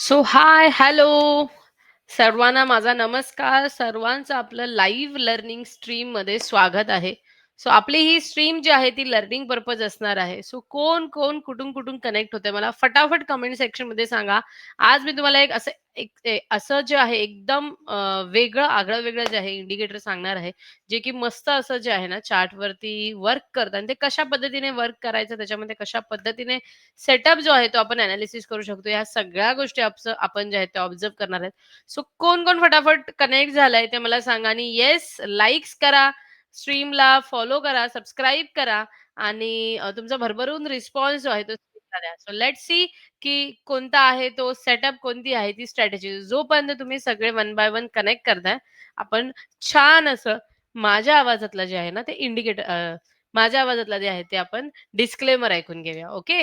So हाय, hello. सर्वांना माझा नमस्कार. सर्वांचं आपलं लाईव्ह लर्निंग स्ट्रीममध्ये स्वागत आहे. सो आपली ही स्ट्रीम जी आहे ती लर्निंग पर्पज असणार आहे. सो कोण-कोण, कुठून-कुठून कनेक्ट होतंय मला फटाफट कमेंट सेक्शनमध्ये सांगा. आज मी तुम्हाला एक असं एक असं जे आहे एकदम वेगळं आगळं-वेगळं जे आहे इंडिकेटर सांगणार आहे, जे की मस्त असं जे आहे ना चार्टवरती वर्क करतं आणि ते कशा पद्धतीने वर्क करायचं, त्याच्यामध्ये कशा पद्धतीने सेटअप जो आहे तो आपण अनालिसिस करू शकतो. या सगळ्या गोष्टी आपण जे आहेत त्या ऑब्झर्व्ह करणार आहेत. सो कोण-कोण फटाफट कनेक्ट झालंय ते मला सांगा आणि येस लाइक्स करा, स्ट्रीमला फॉलो करा, सबस्क्राईब करा आणि तुमचा भरभरून रिस्पॉन्स जो आहे तो सो लेट सी की कोणता आहे तो सेटअप, कोणती आहे ती स्ट्रॅटेजी. जोपर्यंत तुम्ही सगळे वन बाय वन कनेक्ट करताय, आपण छान असं माझ्या आवाजातलं जे आहे ना ते इंडिकेटर माझ्या आवाजातलं जे आहे ते आपण डिस्क्लेमर ऐकून घेऊया. ओके.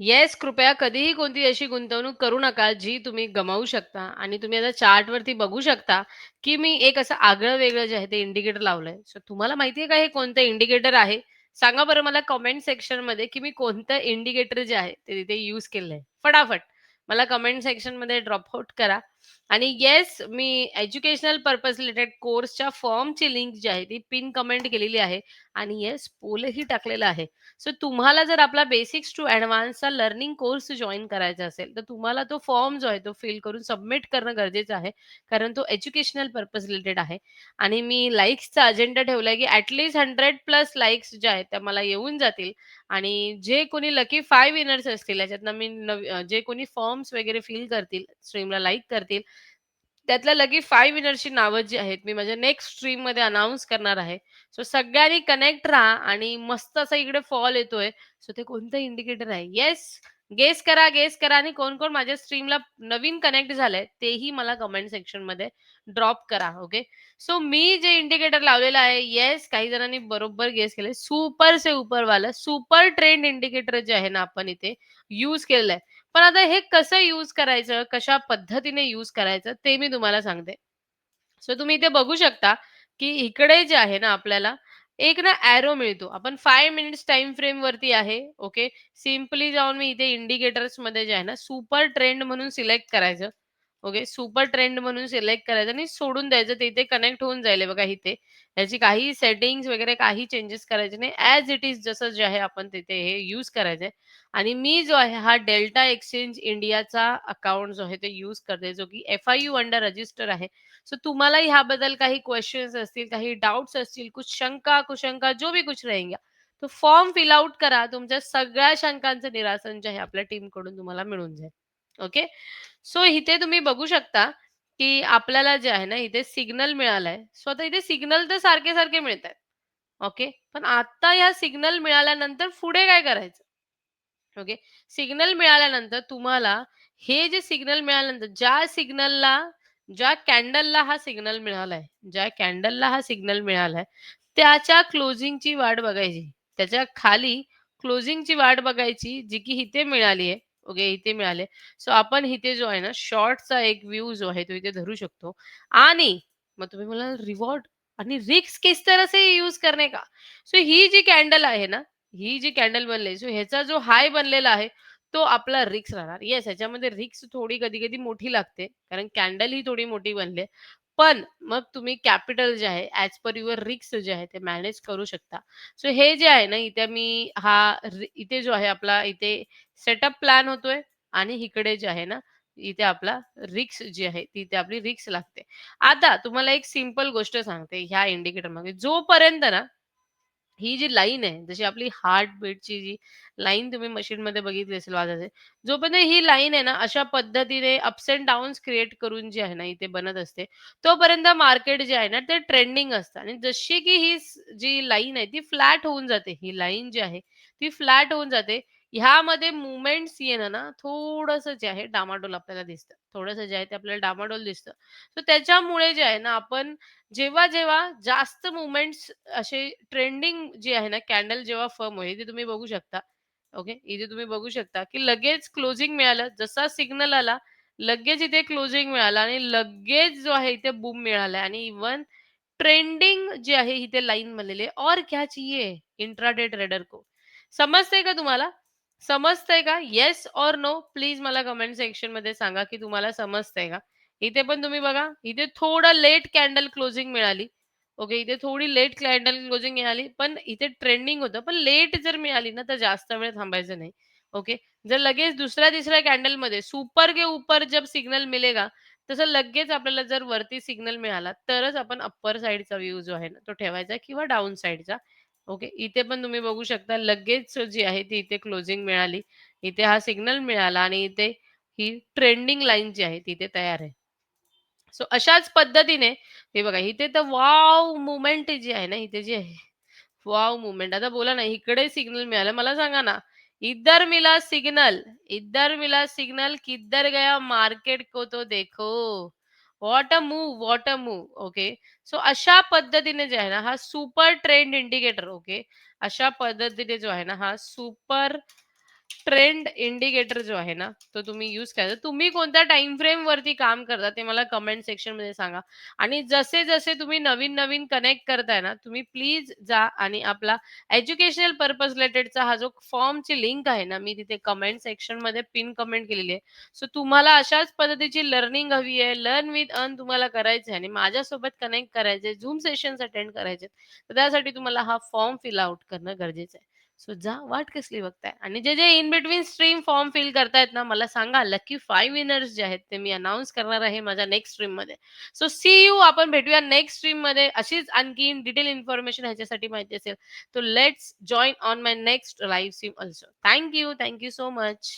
येस, कृपया कधीही कोणती अशी गुंतवणूक करू नका, जी तुम्ही गमावू शकता आणि तुम्ही आता चार्टवरती बघू शकता, की मी एक असं आगळं-वेगळं जे आहे ते इंडिकेटर लावलंय. सो तुम्हाला माहिती आहे का हे कोणतं इंडिकेटर आहे? सांगा बरं मला कमेंट सेक्शनमध्ये, की मी कोणतं इंडिकेटर जे आहे ते तिथे यूज केलंय. फटाफट मला कमेंट सेक्शनमध्ये ड्रॉप आउट करा. आणि येस, मी एज्युकेशनल पर्पज रिलेटेड कोर्सच्या फॉर्मची लिंक जी आहे ती पिन कमेंट केलेली आहे आणि येस पोलही टाकलेला आहे. सो तुम्हाला जर आपला बेसिक्स टू ॲडव्हान्सचा लर्निंग कोर्स जॉईन करायचा असेल, तर तुम्हाला तो फॉर्म जो आहे तो फिल करून सबमिट करणं गरजेचं आहे. कारण तो एज्युकेशनल पर्पज रिलेटेड आहे आणि मी लाइक्सचा अजेंडा आहे की ॲट लीस्ट 100 प्लस लाइक्स ज्या आहेत त्या मला येऊन जातील आणि जे कोणी लकी फाय विनर्स असतील याच्यातनं मी जे कोणी फॉर्म्स वगैरे फिल करतील, स्ट्रीमला लाईक करतील, त्यातल्या लकी 5 विनर्सची नावं जी आहेत मी माझ्या नेक्स्ट स्ट्रीममध्ये अनाऊन्स करणार आहे. सो सगळ्यांनी कनेक्ट राहा आणि मस्त असा इकडे फॉल येतोय. सो ते कोणतं इंडिकेटर आहे? येस, गेस करा, गेस करा आणि कोण-कोण माझ्या स्ट्रीमला नवीन कनेक्ट झालंय तेही मला कमेंट सेक्शनमध्ये ड्रॉप करा. ओके. सो मी जे इंडिकेटर लावलेलं आहे, येस काही जणांनी बरोबर गेस केले सुपर से ऊपर वाला सुपर ट्रेंड इंडिकेटर जे आहे ना आपण इथे यूज केलेलं आहे. पण आता हे कसं यूज करायचं, कशा पद्धतीने यूज करायचं ते मी तुम्हाला सांगते. सो तुम्ही इथे बघू शकता, की इकडे जे आहे ना आपल्याला एक ना एरो मिळतो. आपण फाय मिनिट्स टाइम फ्रेम वरती आहे. ओके. सिम्पली जाऊन मी इथे इंडिकेटर्समध्ये जे आहे ना सुपर ट्रेंड म्हणून सिलेक्ट करायचं. ओके. सुपर ट्रेंड म्हणून सिलेक्ट करायचं आणि सोडून द्यायचं. ते इथे कनेक्ट होऊन जाईल बघा इथे. याची काही सेटिंग्स वगैरे काही चेंजेस करायचे नाही. ॲज इट इज जसं जे आहे आपण तिथे हे यूज करायचंय आणि मी जो आहे हा डेल्टा एक्सचेंज इंडियाचा अकाउंट जो आहे ते यूज करते, जो की एफ-आय-यू अंडर रजिस्टर आहे. सो तुम्हाला ह्याबद्दल काही क्वेश्चन्स असतील, काही डाउट्स असतील, कुछ शंका कुशंका जो भी कुछ रहेंगे, तो फॉर्म फिल आउट करा. तुमच्या सगळ्या शंकांचं निरासन जे आहे आपल्या टीमकडून तुम्हाला मिळून जाईल. ओके. सो इथे तुम्ही बघू शकता, की आपल्याला जे आहे ना इथे सिग्नल मिळालाय. सो आता इथे सिग्नल तर सारखे-सारखे मिळतायत. ओके. पण आता या सिग्नल मिळाल्यानंतर पुढे काय करायचं? ओके. सिग्नल मिळाल्यानंतर तुम्हाला हे जे सिग्नल मिळाल्यानंतर ज्या सिग्नलला ज्या कॅन्डलला हा सिग्नल मिळालाय, ज्या कॅन्डलला हा सिग्नल मिळालाय, त्याच्या क्लोजिंगची वाट बघायची. त्याच्याखाली क्लोजिंगची वाट बघायची, जी की इथे मिळाली आहे. ओके, इथे मिळाले सो आपण इथे जो आहे ना शॉर्टचा एक व्ह्यू जो आहे तो इथे धरू शकतो आणि मग तुम्ही म्हणाल रिवॉर्ड आणि रिक्स केस तर असे यूज करणे का? सो ही जी कॅन्डल आहे ना, ही जी कॅन्डल बनली सो ह्याचा जो हाय बनलेला आहे, तो आपला रिक्स राहणार. येस, ह्याच्यामध्ये रिक्स थोडी कधी-कधी मोठी लागते. कारण कॅन्डल ही थोडी मोठी बनली पण मग तुम्ही कॅपिटल जे आहे ॲज पर युअर रिक्स जे आहे ते मॅनेज करू शकता. सो हे जे आहे ना इथे मी हा इथे जो आहे आपला इथे सेटअप प्लॅन होतोय आणि इकडे जे आहे ना इथे आपला रिक्स जी आहे, ती आपली रिक्स लागते. आता तुम्हाला एक सिंपल गोष्ट सांगते ह्या इंडिकेटरमध्ये जोपर्यंत ना ही जी लाईन आहे, जशी आपली हार्ट बीटची जी लाईन तुम्ही मशीनमध्ये बघितली असेल वाजायची. जोपर्यंत ही लाईन आहे ना, अशा पद्धतीने अप्स अँड डाउन्स क्रिएट करून जी आहे ना, इथे बनत असते. तोपर्यंत मार्केट जे आहे ना, ते ट्रेंडिंग असतं आणि जशी की ही जी लाईन आहे, ती फ्लॅट होऊन जाते. ही लाईन जी आहे, ती फ्लॅट होऊन जाते. ह्यामध्ये मुवमेंट्स येणं ना, थोडंसं जे आहे डामाडोल आपल्याला दिसतं. थोडंसं जे आहे ते आपल्याला डामाडोल दिसतं. सो त्याच्यामुळे जे आहे ना, आपण जेव्हा-जेव्हा जास्त मुवमेंट्स असे ट्रेंडिंग जे आहे ना, कॅन्डल जेव्हा फर्म होईल, ते तुम्ही बघू शकता. ओके. इथे तुम्ही बघू शकता, की लगेच क्लोजिंग मिळालं. जसा सिग्नल आला, लगेच इथे क्लोजिंग मिळालं आणि लगेच जो आहे इथे बूम मिळाला आणि इव्हन ट्रेंडिंग जी आहे इथे लाईन बनलेले और क्या चाहिए इंट्राडे ट्रेडर को. समजते का तुम्हाला? समजतंय का? Yes or no? प्लीज मला कमेंट सेक्शनमध्ये सांगा, की तुम्हाला समजतंय का? इथे पण तुम्ही बघा, इथे थोडं लेट कॅन्डल क्लोजिंग मिळाली. ओके. इथे थोडी लेट कॅन्डल क्लोजिंग मिळाली, पण इथे ट्रेंडिंग होतं. पण लेट जर मिळाली ना, तर जास्त वेळ थांबायचं नाही. ओके. जर लगेच दुसऱ्या-तिसऱ्या कॅन्डलमध्ये सुपर के ऊपर जब सिग्नल मिलेगा, तसं लगेच आपल्याला जर वरती सिग्नल मिळाला, तरच आपण अप्पर साइडचा व्ह्यू जो आहे ना, तो ठेवायचा किंवा डाउन साइडचा. ओके. इथे पण तुम्ही बघू शकता लगेच जी आहे ती इथे क्लोजिंग मिळाली. इथे हा सिग्नल मिळाला आणि इथे ही ट्रेंडिंग लाईन जी आहे ती तयार आहे. सो अशाच पद्धतीने हे बघा इथे तर वाव मुवमेंट जी आहे ना, इथे जी आहे वाव मुवमेंट आता बोला ना, इकडे सिग्नल मिळाला. मला सांगा ना, इधर मिला सिग्नल, इधर मिला सिग्नल, किधर गया मार्केट को तो देखो. What a move what a move okay. So अशा पद्धतीने जे आहे ना, हा सुपर ट्रेंड इंडिकेटर ओके. अशा पद्धतीने जो आहे ना, हा सुपर ट्रेंड इंडिकेटर जो आहे ना, तो तुम्ही यूज करायचा. तुम्ही कोणत्या टाइम फ्रेम वरती काम करता ते मला कमेंट सेक्शनमध्ये सांगा. आणि जसे-जसे तुम्ही नवीन-नवीन कनेक्ट करताय ना, तुम्ही प्लीज जा आणि आपला एज्युकेशनल पर्पज रिलेटेडचा हा जो फॉर्मची लिंक आहे ना, मी तिथे कमेंट सेक्शनमध्ये पिन कमेंट केलेली आहे. सो तुम्हाला अशाच पद्धतीची लर्निंग हवी आहे, लर्न विथ अर्न तुम्हाला करायचं आहे आणि माझ्यासोबत कनेक्ट करायचे, झूम सेशन्स अटेंड करायचे. तर त्यासाठी तुम्हाला हा फॉर्म फिल आउट करणं गरजेचं आहे. सो जा वाट कसली बघताय? आणि जे, जे in between stream form fill करतायत ना, मला सांगा लकी फाईव्ह विनर्स जे आहेत ते मी अनाउन्स करणार आहे माझ्या नेक्स्ट स्ट्रीममध्ये. सो सी यू आपण भेटूया नेक्स्ट स्ट्रीममध्ये. अशीच आणखी डिटेल इन्फॉर्मेशन ह्याच्यासाठी माहिती असेल, तर let's join on my next live stream also thank you. Thank you so much.